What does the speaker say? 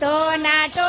તો નાટો